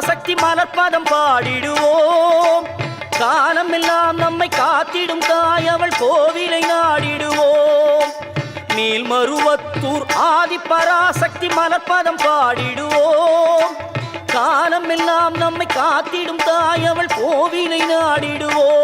சக்தி மலர்பதம் பாடிடுவோம். காலமெல்லாம் நம்மை காத்திடும் தாய் அவள் கோவிலை நாடிடுவோம். நீல்மருவத்தூர் ஆதி பராசக்தி மலர்பதம் பாடிடுவோம். காலமெல்லாம் நம்மை காத்திடும் தாய் அவள் கோவிலை நாடிடுவோம்.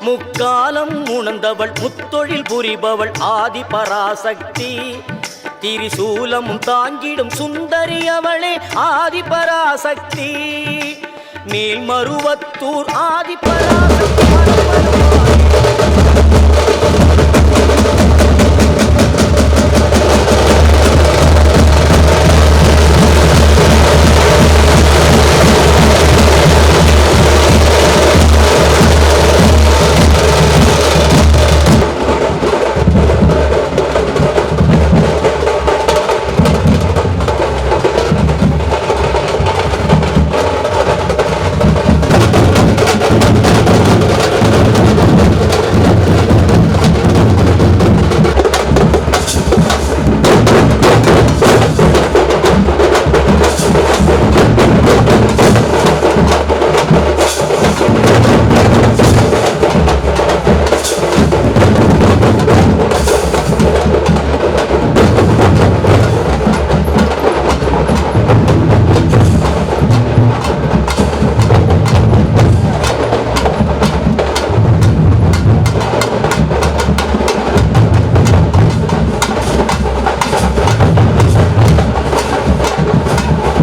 முக்காலம் உணர்ந்தவள் முத்தொழில் புரிபவள் ஆதி பராசக்தி. திரிசூலம் தாங்கிடும் சுந்தரி அவளே ஆதி பராசக்தி. மேல் மருவத்தூர் ஆதி பராசக்தி.